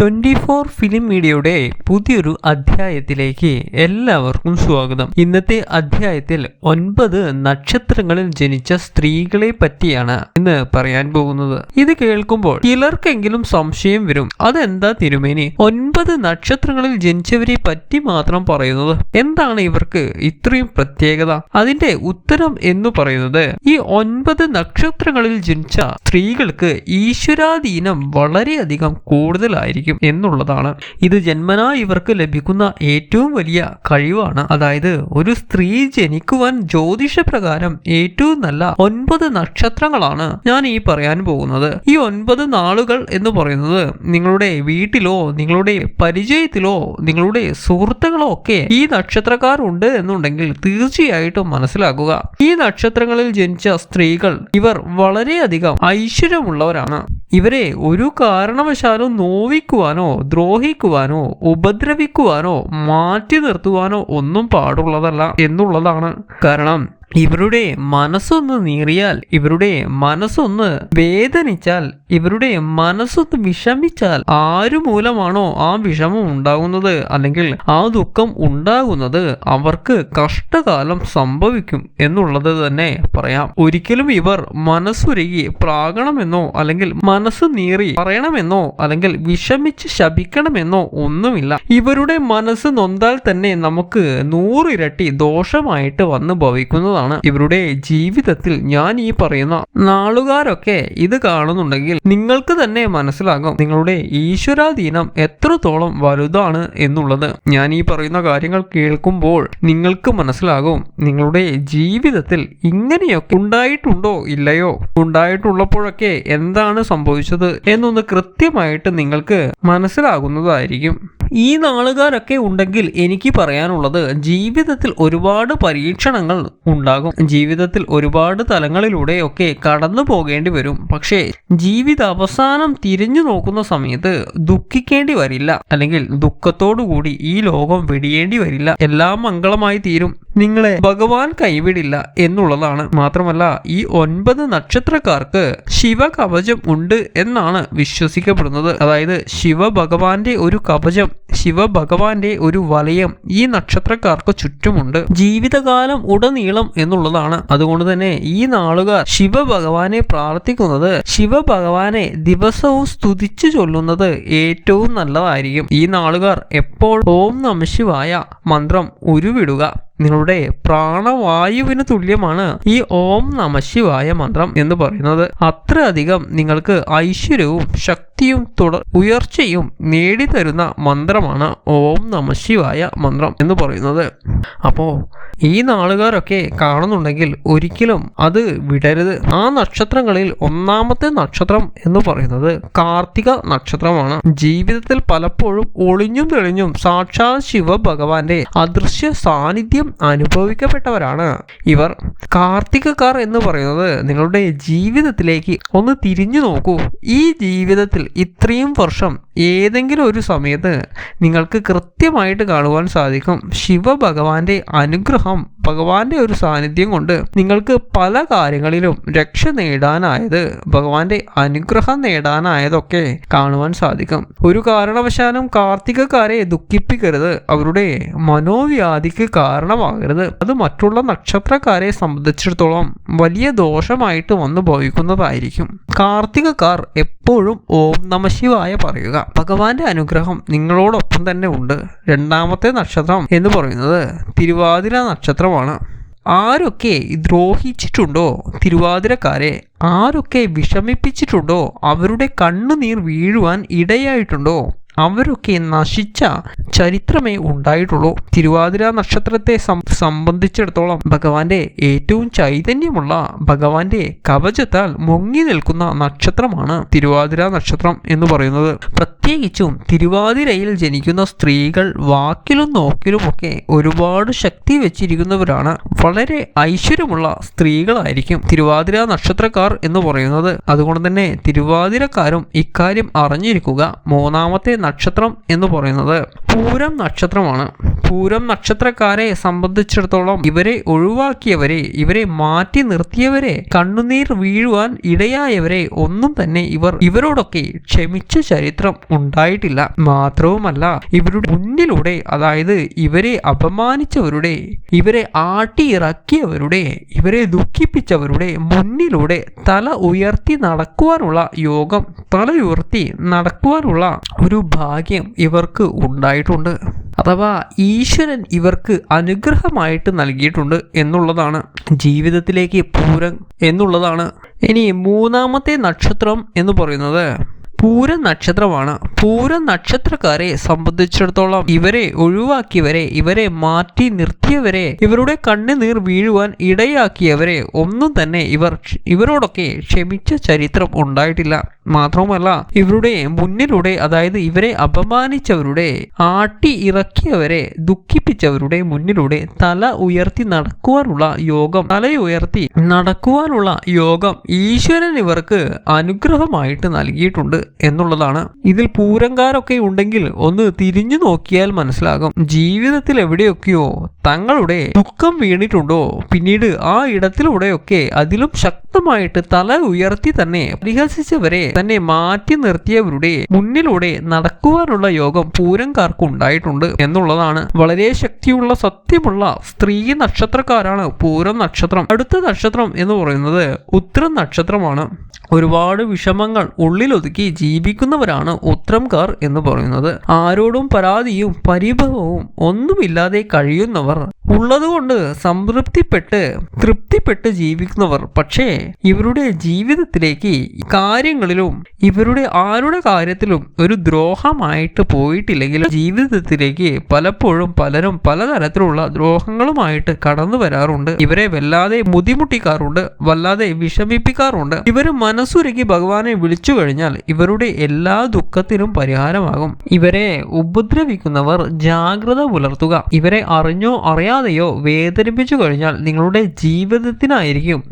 Twenty four film മീഡിയയുടെ പുതിയൊരു അധ്യായത്തിലേക്ക് എല്ലാവർക്കും സ്വാഗതം. ഇന്നത്തെ അധ്യായത്തിൽ ഒൻപത് നക്ഷത്രങ്ങളിൽ ജനിച്ച സ്ത്രീകളെ പറ്റിയാണ് ഇന്ന് പറയാൻ പോകുന്നത്. ഇത് കേൾക്കുമ്പോൾ ചിലർക്കെങ്കിലും സംശയം വരും. അതെന്താ തിരുമേനി? ഒൻപത് നക്ഷത്രങ്ങളിൽ ജനിച്ചവരെ പറ്റി മാത്രം പറയുന്നത് എന്താണ് ഇവർക്ക് ഇത്രയും പ്രത്യേകത? അതിന്റെ ഉത്തരം എന്ന് പറയുന്നത് ഈ ഒൻപത് നക്ഷത്രങ്ങളിൽ ജനിച്ച സ്ത്രീകൾക്ക് ഈശ്വരാധീനം വളരെയധികം കൂടുതലായിരിക്കും. എന്നുള്ളതാണ്. ഇത് ജന്മനാ ഇവർക്ക് ലഭിക്കുന്ന ഏറ്റവും വലിയ കഴിവാണ്. അതായത് ഒരു സ്ത്രീ ജനിക്കുവാൻ ജ്യോതിഷ പ്രകാരം ഏറ്റവും നല്ല ഒൻപത് നക്ഷത്രങ്ങളാണ് ഞാൻ ഈ പറയാൻ പോകുന്നത്. ഈ ഒൻപത് നാളുകൾ എന്ന് പറയുന്നത് നിങ്ങളുടെ വീട്ടിലോ നിങ്ങളുടെ പരിചയത്തിലോ നിങ്ങളുടെ സുഹൃത്തുക്കളോ ഒക്കെ ഈ നക്ഷത്രക്കാരുണ്ട് എന്നുണ്ടെങ്കിൽ തീർച്ചയായിട്ടും മനസ്സിലാക്കുക. ഈ നക്ഷത്രങ്ങളിൽ ജനിച്ച സ്ത്രീകൾ ഇവർ വളരെയധികം ഐശ്വര്യമുള്ളവരാണ്. ഇവരെ ഒരു കാരണവശാലും നോവിക്കുവാനോ ദ്രോഹിക്കുവാനോ ഉപദ്രവിക്കുവാനോ മാറ്റി നിർത്തുവാനോ ഒന്നും പാടുള്ളതല്ല എന്നുള്ളതാണ്. കാരണം ഇവരുടെ മനസ്സൊന്ന് നീറിയാൽ ഇവരുടെ മനസ്സൊന്ന് വേദനിച്ചാൽ ഇവരുടെ മനസ്സൊന്ന് വിഷമിച്ചാൽ ആരു മൂലമാണോ ആ വിഷമം ഉണ്ടാകുന്നത്? അല്ലെങ്കിൽ ആ ദുഃഖം ഉണ്ടാകുന്നത് അവർക്ക് കഷ്ടകാലം സംഭവിക്കും എന്നുള്ളത് തന്നെ പറയാം. ഒരിക്കലും ഇവർ മനസ്സുരുകി പ്രാകണമെന്നോ അല്ലെങ്കിൽ മനസ്സ് നീറി പറയണമെന്നോ അല്ലെങ്കിൽ വിഷമിച്ച് ശപിക്കണമെന്നോ ഒന്നുമില്ല. ഇവരുടെ മനസ്സ് നൊന്താൽ തന്നെ നമുക്ക് നൂറിരട്ടി ദോഷമായിട്ട് വന്ന് ഭവിക്കുന്നതാണ്. ഇവരുടെ ജീവിതത്തിൽ ഞാൻ ഈ പറയുന്ന നാളുകാരൊക്കെ ഇത് കാണുന്നുണ്ടെങ്കിൽ നിങ്ങൾക്ക് തന്നെ മനസ്സിലാകും നിങ്ങളുടെ ഈശ്വരാധീനം എത്രത്തോളം വലുതാണ് എന്നുള്ളത്. ഞാൻ ഈ പറയുന്ന കാര്യങ്ങൾ കേൾക്കുമ്പോൾ നിങ്ങൾക്ക് മനസ്സിലാകും നിങ്ങളുടെ ജീവിതത്തിൽ ഇങ്ങനെയൊക്കെ ഉണ്ടായിട്ടുണ്ടോ ഇല്ലയോ? ഉണ്ടായിട്ടുള്ളപ്പോഴൊക്കെ എന്താണ് സംഭവിച്ചത് എന്നൊന്ന് കൃത്യമായിട്ട് നിങ്ങൾക്ക് മനസ്സിലാകുന്നതായിരിക്കും. ഈ നാളുകാരൊക്കെ ഉണ്ടെങ്കിൽ എനിക്ക് പറയാനുള്ളത് ജീവിതത്തിൽ ഒരുപാട് പരീക്ഷണങ്ങൾ ഉണ്ടാകും. ജീവിതത്തിൽ ഒരുപാട് തലങ്ങളിലൂടെ ഒക്കെ കടന്നു പോകേണ്ടി വരും. പക്ഷേ ജീവിത അവസാനം തിരിഞ്ഞു നോക്കുന്ന സമയത്ത് ദുഃഖിക്കേണ്ടി വരില്ല. അല്ലെങ്കിൽ ദുഃഖത്തോടു കൂടി ഈ ലോകം വെടിയേണ്ടി വരില്ല. എല്ലാം മംഗളമായി തീരും. നിങ്ങളെ ഭഗവാൻ കൈവിടില്ല എന്നുള്ളതാണ്. മാത്രമല്ല ഈ ഒൻപത് നക്ഷത്രക്കാർക്ക് ശിവ കവചം ഉണ്ട് എന്നാണ് വിശ്വസിക്കപ്പെടുന്നത്. അതായത് ശിവഭഗവാന്റെ ഒരു കവചം ശിവഭഗവാന്റെ ഒരു വലയം ഈ നക്ഷത്രക്കാർക്ക് ചുറ്റുമുണ്ട്. ജീവിതകാലം ഉടനീളം എന്നുള്ളതാണ്. അതുകൊണ്ട് തന്നെ ഈ നാളുകാർ ശിവഭഗവാനെ പ്രാർത്ഥിക്കുന്നത് ശിവഭഗവാനെ ദിവസവും സ്തുതിച്ചു ചൊല്ലുന്നത് ഏറ്റവും നല്ലതായിരിക്കും. ഈ നാളുകാർ എപ്പോൾ ഓം നമശിവായ മന്ത്രം ഉരുവിടുക. നിങ്ങളുടെ പ്രാണവായുവിന് തുല്യമാണ് ഈ ഓം നമശിവായ മന്ത്രം എന്ന് പറയുന്നത്. അത്രയധികം നിങ്ങൾക്ക് ഐശ്വര്യവും ശക്തിയും തുടർ ഉയർച്ചയും നേടിത്തരുന്ന മന്ത്രമാണ് ഓം നമശിവായ മന്ത്രം എന്ന് പറയുന്നത്. അപ്പോൾ ഈ നാളുകാരൊക്കെ കാണുന്നുണ്ടെങ്കിൽ ഒരിക്കലും അത് വിടരുത്. ആ നക്ഷത്രങ്ങളിൽ ഒന്നാമത്തെ നക്ഷത്രം എന്ന് പറയുന്നത് കാർത്തിക നക്ഷത്രമാണ്. ജീവിതത്തിൽ പലപ്പോഴും ഒളിഞ്ഞും തെളിഞ്ഞും സാക്ഷാൽ ശിവഭഗവാന്റെ അദൃശ്യ സാന്നിധ്യം അനുഭവിക്കപ്പെട്ടവരാണ്. ഇവർ കാർത്തികക്കാർ എന്ന് പറയുന്നത് നിങ്ങളുടെ ജീവിതത്തിലേക്ക് ഒന്ന് തിരിഞ്ഞു നോക്കൂ. ഈ ജീവിതത്തിൽ ഇത്രയും വർഷം ഏതെങ്കിലും ഒരു സമയത്ത് നിങ്ങൾക്ക് കൃത്യമായിട്ട് കാണുവാൻ സാധിക്കും. ശിവഭഗവാന്റെ അനുഗ്രഹം ഭഗവാന്റെ ഒരു സാന്നിധ്യം കൊണ്ട് നിങ്ങൾക്ക് പല കാര്യങ്ങളിലും രക്ഷ നേടാനായത് ഭഗവാന്റെ അനുഗ്രഹം നേടാനായതൊക്കെ കാണുവാൻ സാധിക്കും. ഒരു കാരണവശാലും കാർത്തികക്കാരെ ദുഃഖിപ്പിക്കരുത്. അവരുടെ മനോവ്യാധിക്ക് കാരണമാകരുത്. അത് മറ്റുള്ള നക്ഷത്രക്കാരെ സംബന്ധിച്ചിടത്തോളം വലിയ ദോഷമായിട്ട് വന്നു ഭവിക്കുന്നതായിരിക്കും കാർത്തികക്കാർ എപ്പോഴും ഓം നമശിവായ പറയുക. ഭഗവാന്റെ അനുഗ്രഹം നിങ്ങളോടൊപ്പം തന്നെ ഉണ്ട്. രണ്ടാമത്തെ നക്ഷത്രം എന്ന് പറയുന്നത് തിരുവാതിര നക്ഷത്രമാണ്. ആരൊക്കെ ദ്രോഹിച്ചിട്ടുണ്ടോ തിരുവാതിരക്കാരെ ആരൊക്കെ വിഷമിപ്പിച്ചിട്ടുണ്ടോ അവരുടെ കണ്ണുനീർ വീഴുവാൻ ഇടയായിട്ടുണ്ടോ അവരൊക്കെ നശിച്ച ചരിത്രമേ ഉണ്ടായിട്ടുള്ളൂ. തിരുവാതിര നക്ഷത്രത്തെ സംബന്ധിച്ചിടത്തോളം ഭഗവാന്റെ ഏറ്റവും ചൈതന്യമുള്ള ഭഗവാന്റെ കവചത്താൽ മുങ്ങി നിൽക്കുന്ന നക്ഷത്രമാണ് തിരുവാതിര നക്ഷത്രം എന്ന് പറയുന്നത്. പ്രത്യേകിച്ചും തിരുവാതിരയിൽ ജനിക്കുന്ന സ്ത്രീകൾ വാക്കിലും നോക്കിലും ഒക്കെ ഒരുപാട് ശക്തി വെച്ചിരിക്കുന്നവരാണ്. വളരെ ഐശ്വര്യമുള്ള സ്ത്രീകളായിരിക്കും തിരുവാതിര നക്ഷത്രക്കാർ എന്ന് പറയുന്നത്. അതുകൊണ്ട് തന്നെ തിരുവാതിരക്കാരും ഇക്കാര്യം അറിഞ്ഞിരിക്കുക. മൂന്നാമത്തെ നക്ഷത്രം എന്ന് പറയുന്നത് പൂരം നക്ഷത്രമാണ്. പൂരം നക്ഷത്രക്കാരെ സംബന്ധിച്ചിടത്തോളം ഇവരെ ഒഴിവാക്കിയവരെ ഇവരെ മാറ്റി നിർത്തിയവരെ കണ്ണുനീർ വീഴുവാൻ ഇടയായവരെ ഒന്നും തന്നെ ഇവർ ഇവരോടൊക്കെ ക്ഷമിച്ച ചരിത്രം ഉണ്ടായിട്ടില്ല. മാത്രവുമല്ല ഇവരുടെ മുന്നിലൂടെ അതായത് ഇവരെ അപമാനിച്ചവരുടെ ഇവരെ ആട്ടിയിറക്കിയവരുടെ ഇവരെ ദുഃഖിപ്പിച്ചവരുടെ മുന്നിലൂടെ തല ഉയർത്തി നടക്കുവാനുള്ള യോഗം തല ഉയർത്തി നടക്കുവാനുള്ള ഒരു ഭാഗ്യം ഇവർക്ക് ഉണ്ടായിട്ടുണ്ട്. അഥവാ ഈശ്വരൻ ഇവർക്ക് അനുഗ്രഹമായിട്ട് നൽകിയിട്ടുണ്ട് എന്നുള്ളതാണ് ജീവിതത്തിലേക്ക് പൂരം എന്നുള്ളതാണ്. ഇനി മൂന്നാമത്തെ നക്ഷത്രം എന്ന് പറയുന്നത് പൂര നക്ഷത്രമാണ് പൂര നക്ഷത്രക്കാരെ സംബന്ധിച്ചിടത്തോളം ഇവരെ ഒഴിവാക്കിയവരെ ഇവരെ മാറ്റി നിർത്തിയവരെ ഇവരുടെ കണ്ണുനീർ വീഴുവാൻ ഇടയാക്കിയവരെ ഒന്നും തന്നെ ഇവർ ഇവരോടൊക്കെ ക്ഷമിച്ച ചരിത്രം ഉണ്ടായിട്ടില്ല. മാത്രവുമല്ല ഇവരുടെ മുന്നിലൂടെ അതായത് ഇവരെ അപമാനിച്ചവരുടെ ആട്ടി ഇറക്കിയവരെ ദുഃഖിപ്പിച്ചവരുടെ മുന്നിലൂടെ തല ഉയർത്തി നടക്കുവാനുള്ള യോഗം തല ഉയർത്തി നടക്കുവാനുള്ള യോഗം ഈശ്വരൻ ഇവർക്ക് അനുഗ്രഹമായിട്ട് നൽകിയിട്ടുണ്ട്. എന്നുള്ളതാണ്. ഇതിൽ പൂരങ്കാരൊക്കെ ഉണ്ടെങ്കിൽ ഒന്ന് തിരിഞ്ഞു നോക്കിയാൽ മനസ്സിലാകും. ജീവിതത്തിൽ എവിടെയൊക്കെയോ തങ്ങളുടെ ദുഃഖം വീണിട്ടുണ്ടോ? പിന്നീട് ആ ഇടത്തിലൂടെയൊക്കെ അതിലും ശക്തമായിട്ട് തല ഉയർത്തി തന്നെ പരിഹസിച്ചവരെ തന്നെ മാറ്റി നിർത്തിയവരുടെ മുന്നിലൂടെ നടക്കുവാനുള്ള യോഗം പൂരംകാർക്ക് ഉണ്ടായിട്ടുണ്ട് എന്നുള്ളതാണ്. വളരെ ശക്തിയുള്ള സത്യമുള്ള സ്ത്രീ നക്ഷത്രക്കാരാണ് പൂരം നക്ഷത്രം. അടുത്ത നക്ഷത്രം എന്ന് പറയുന്നത് ഉത്തരം നക്ഷത്രമാണ്. ഒരുപാട് വിഷമങ്ങൾ ഉള്ളിലൊതുക്കി ജീവിക്കുന്നവരാണ് ഉത്തരംകാർ എന്ന് പറയുന്നത്. ആരോടും പരാതിയും പരിഭവവും ഒന്നുമില്ലാതെ കഴിയുന്നവർ. ഉള്ളതുകൊണ്ട് സംതൃപ്തിപ്പെട്ട് തൃപ്തിപ്പെട്ട് ജീവിക്കുന്നവർ. പക്ഷേ ഇവരുടെ ജീവിതത്തിലേക്ക് കാര്യങ്ങളിലും ഇവരുടെ ആരുടെ കാര്യത്തിലും ഒരു ദ്രോഹമായിട്ട് പോയിട്ടില്ലെങ്കിലും ജീവിതത്തിലേക്ക് പലപ്പോഴും പലരും പലതരത്തിലുള്ള ദ്രോഹങ്ങളുമായിട്ട് കടന്നു വരാറുണ്ട്. ഇവരെ വല്ലാതെ ബുദ്ധിമുട്ടിക്കാറുണ്ട് വല്ലാതെ വിഷമിപ്പിക്കാറുണ്ട്. ഇവർ മനസ്സുരുക്കി ഭഗവാനെ വിളിച്ചു കഴിഞ്ഞാൽ ഇവരുടെ എല്ലാ ദുഃഖത്തിനും പരിഹാരമാകും. ഇവരെ ഉപദ്രവിക്കുന്നവർ ജാഗ്രത പുലർത്തുക. ഇവരെ അറിഞ്ഞോ അറിയാതെയോ വേദനിപ്പിച്ചു കഴിഞ്ഞാൽ നിങ്ങളുടെ ജീവിതത്തിനായിരിക്കും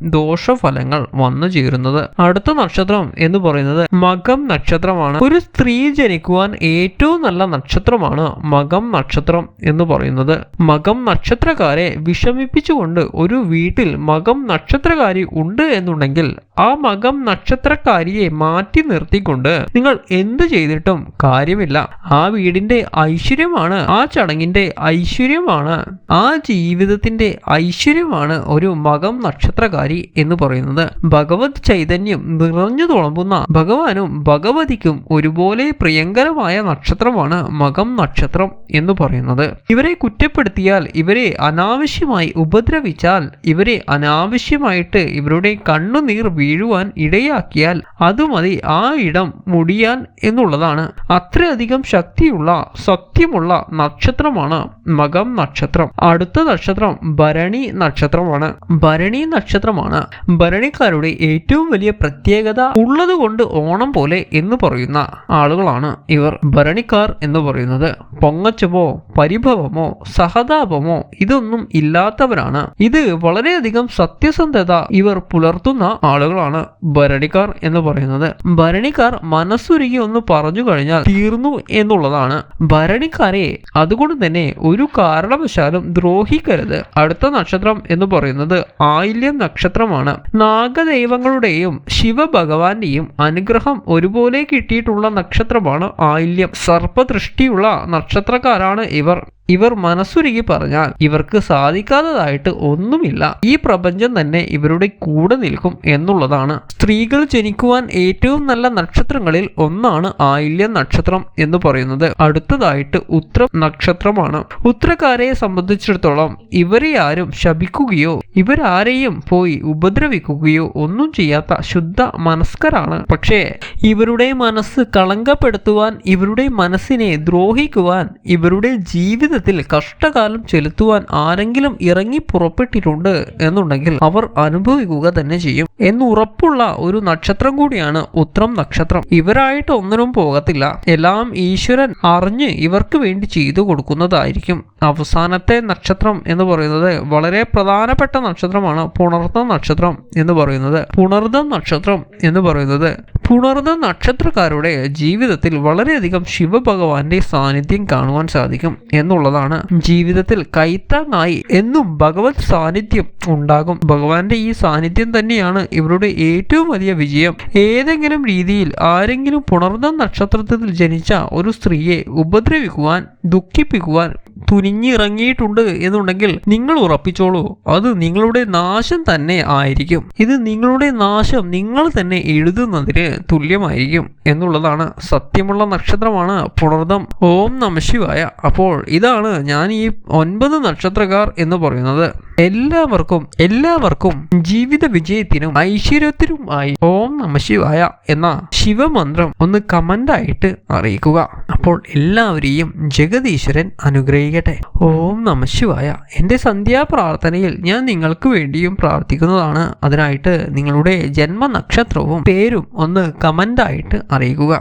ദോഷഫലങ്ങൾ വന്നു ചേരുന്നത്. അടുത്ത നക്ഷത്രം എന്ന് പറയുന്നത് മകം നക്ഷത്രമാണ്. ഒരു സ്ത്രീ ജനിക്കുവാൻ ഏറ്റവും നല്ല നക്ഷത്രമാണ് മകം നക്ഷത്രം എന്ന് പറയുന്നത്. മകം നക്ഷത്രക്കാരെ വിഷമിപ്പിച്ചുകൊണ്ട് ഒരു വീട്ടിൽ മകം നക്ഷത്രകാരി ഉണ്ട് എന്നുണ്ടെങ്കിൽ ആ മകം നക്ഷത്രക്കാരിയെ മാറ്റി നിർത്തിക്കൊണ്ട് നിങ്ങൾ എന്ത് ചെയ്തിട്ടും കാര്യമില്ല. ആ വീടിന്റെ ഐശ്വര്യമാണ് ആ ചടങ്ങിന്റെ ഐശ്വര്യമാണ് ആ ജീവിതത്തിന്റെ ഐശ്വര്യമാണ് ഒരു മകം നക്ഷത്രകാരി എന്ന് പറയുന്നത്. ഭഗവത് ചൈതന്യം നിറഞ്ഞു തുളമ്പുന്ന ഭഗവാനും ഭഗവതിക്കും ഒരുപോലെ പ്രിയങ്കരമായ നക്ഷത്രമാണ് മകം നക്ഷത്രം എന്ന് പറയുന്നത്. ഇവരെ കുറ്റപ്പെടുത്തിയാൽ ഇവരെ അനാവശ്യമായി ഉപദ്രവിച്ചാൽ ഇവരെ അനാവശ്യമായിട്ട് ഇവരുടെ കണ്ണുനീർ വീഴുവാൻ ഇടയാക്കിയാൽ അത് മതി. ആ ഇടം മുടിയാൻ എന്നുള്ളതാണ്. അത്രയധികം ശക്തിയുള്ള സത്യമുള്ള നക്ഷത്രമാണ് മകം നക്ഷത്രം. അടുത്ത നക്ഷത്രം ഭരണി നക്ഷത്രമാണ്. ഭരണി നക്ഷത്രമാണ്. ഭരണിക്കാരുടെ ഏറ്റവും വലിയ പ്രത്യേകത ഉള്ളതുകൊണ്ട് ഓണം പോലെ എന്ന് പറയുന്ന ആളുകളാണ് ഇവർ. ഭരണിക്കാർ എന്ന് പറയുന്നത് പൊങ്ങച്ചമോ പരിഭവമോ സഹതാപമോ ഇതൊന്നും ഇല്ലാത്തവരാണ്. ഇത് വളരെയധികം സത്യസന്ധത ഇവർ പുലർത്തുന്ന ആളുകളാണ് ഭരണിക്കാർ എന്ന് പറയുന്നത്. ഭരണിക്കാർ മനസ്സുരുകി ഒന്ന് പറഞ്ഞു കഴിഞ്ഞാൽ തീർന്നു എന്നുള്ളതാണ്. ഭരണിക്കാരെ അതുകൊണ്ട് തന്നെ ഒരു കാരണവശാലും ദ്രോഹിക്കരുത്. അടുത്ത നക്ഷത്രം എന്ന് പറയുന്നത് ആയില്യം നക്ഷത്രമാണ്. നാഗദൈവങ്ങളുടെയും ശിവഭഗവാന്റെയും അനുഗ്രഹം ഒരുപോലെ കിട്ടിയിട്ടുള്ള നക്ഷത്രമാണ് ആയില്യം. സർപ്പദൃഷ്ടിയുള്ള നക്ഷത്രക്കാരാണ് ഇവർ. ഇവർ മനസ്സുരുകി പറഞ്ഞാൽ ഇവർക്ക് സാധിക്കാത്തതായിട്ട് ഒന്നുമില്ല. ഈ പ്രപഞ്ചം തന്നെ ഇവരുടെ കൂടെ നിൽക്കും എന്നുള്ളതാണ്. സ്ത്രീകൾ ജനിക്കുവാൻ ഏറ്റവും നല്ല നക്ഷത്രങ്ങളിൽ ഒന്നാണ് ആയില്യ നക്ഷത്രം എന്ന് പറയുന്നത്. അടുത്തതായിട്ട് ഉത്ര നക്ഷത്രമാണ്. ഉത്രക്കാരെ സംബന്ധിച്ചിടത്തോളം ഇവരെ ആരും ശപിക്കുകയോ ഇവരാരെയും പോയി ഉപദ്രവിക്കുകയോ ഒന്നും ചെയ്യാത്ത ശുദ്ധ മനസ്കരാണ്. പക്ഷേ ഇവരുടെ മനസ്സ് കളങ്കപ്പെടുത്തുവാൻ ഇവരുടെ മനസ്സിനെ ദ്രോഹിക്കുവാൻ ഇവരുടെ ജീവിത ജീവിതത്തിൽ കഷ്ടകാലം ചെലുത്തുവാൻ ആരെങ്കിലും ഇറങ്ങി പുറപ്പെട്ടിട്ടുണ്ട് എന്നുണ്ടെങ്കിൽ അവർ അനുഭവിക്കുക തന്നെ ചെയ്യും. എന്നുറപ്പുള്ള ഒരു നക്ഷത്രം കൂടിയാണ് ഉത്രം നക്ഷത്രം. ഇവരായിട്ട് ഒന്നിനും പോകത്തില്ല. എല്ലാം ഈശ്വരൻ അറിഞ്ഞ് ഇവർക്ക് വേണ്ടി ചെയ്തു കൊടുക്കുന്നതായിരിക്കും. അവസാനത്തെ നക്ഷത്രം എന്ന് പറയുന്നത് വളരെ പ്രധാനപ്പെട്ട നക്ഷത്രമാണ്. പുണർന്ന നക്ഷത്രം എന്ന് പറയുന്നത്. പുണർന്ന നക്ഷത്രം എന്ന് പറയുന്നത് പുണർന്ന നക്ഷത്രക്കാരുടെ ജീവിതത്തിൽ വളരെയധികം ശിവഭഗവാന്റെ സാന്നിധ്യം കാണുവാൻ സാധിക്കും. എന്നുള്ള എന്നുള്ളതാണ് ജീവിതത്തിൽ കൈത്താങ്ങായി എന്നും ഭഗവത് സാന്നിധ്യം ഉണ്ടാകും. ഭഗവാന്റെ ഈ സാന്നിധ്യം തന്നെയാണ് ഇവരുടെ ഏറ്റവും വലിയ വിജയം. ഏതെങ്കിലും രീതിയിൽ ആരെങ്കിലും പുണർന്ന നക്ഷത്രത്തിൽ ജനിച്ച ഒരു സ്ത്രീയെ ഉപദ്രവിക്കുവാൻ ദുഃഖിപ്പിക്കുവാൻ തുനിഞ്ഞിറങ്ങിയിട്ടുണ്ട് എന്നുണ്ടെങ്കിൽ നിങ്ങൾ ഉറപ്പിച്ചോളൂ അത് നിങ്ങളുടെ നാശം തന്നെ ആയിരിക്കും. ഇത് നിങ്ങളുടെ നാശം നിങ്ങൾ തന്നെ എഴുതുന്നതിന് തുല്യമായിരിക്കും എന്നുള്ളതാണ് സത്യമുള്ള നക്ഷത്രമാണ് പുണർദം. ഓം നമശിവായ അപ്പോൾ ഇതാണ് ഞാൻ ഈ ഒൻപത് നക്ഷത്രക്കാർ എന്ന് പറയുന്നത്. എല്ലാവർക്കും എല്ലാവർക്കും ജീവിത വിജയത്തിനും ഐശ്വര്യത്തിനുമായി ഓം നമ ശിവായ എന്ന ശിവമന്ത്രം ഒന്ന് കമന്റായിട്ട് അറിയിക്കുക. അപ്പോൾ എല്ലാവരെയും ജഗദീശ്വരൻ അനുഗ്രഹിക്കട്ടെ. ഓം നമ ശിവായ. എന്റെ സന്ധ്യാപ്രാർത്ഥനയിൽ ഞാൻ നിങ്ങൾക്ക് വേണ്ടിയും പ്രാർത്ഥിക്കുന്നതാണ്. അതിനായിട്ട് നിങ്ങളുടെ ജന്മനക്ഷത്രവും പേരും ഒന്ന് കമന്റായിട്ട് അറിയിക്കുക.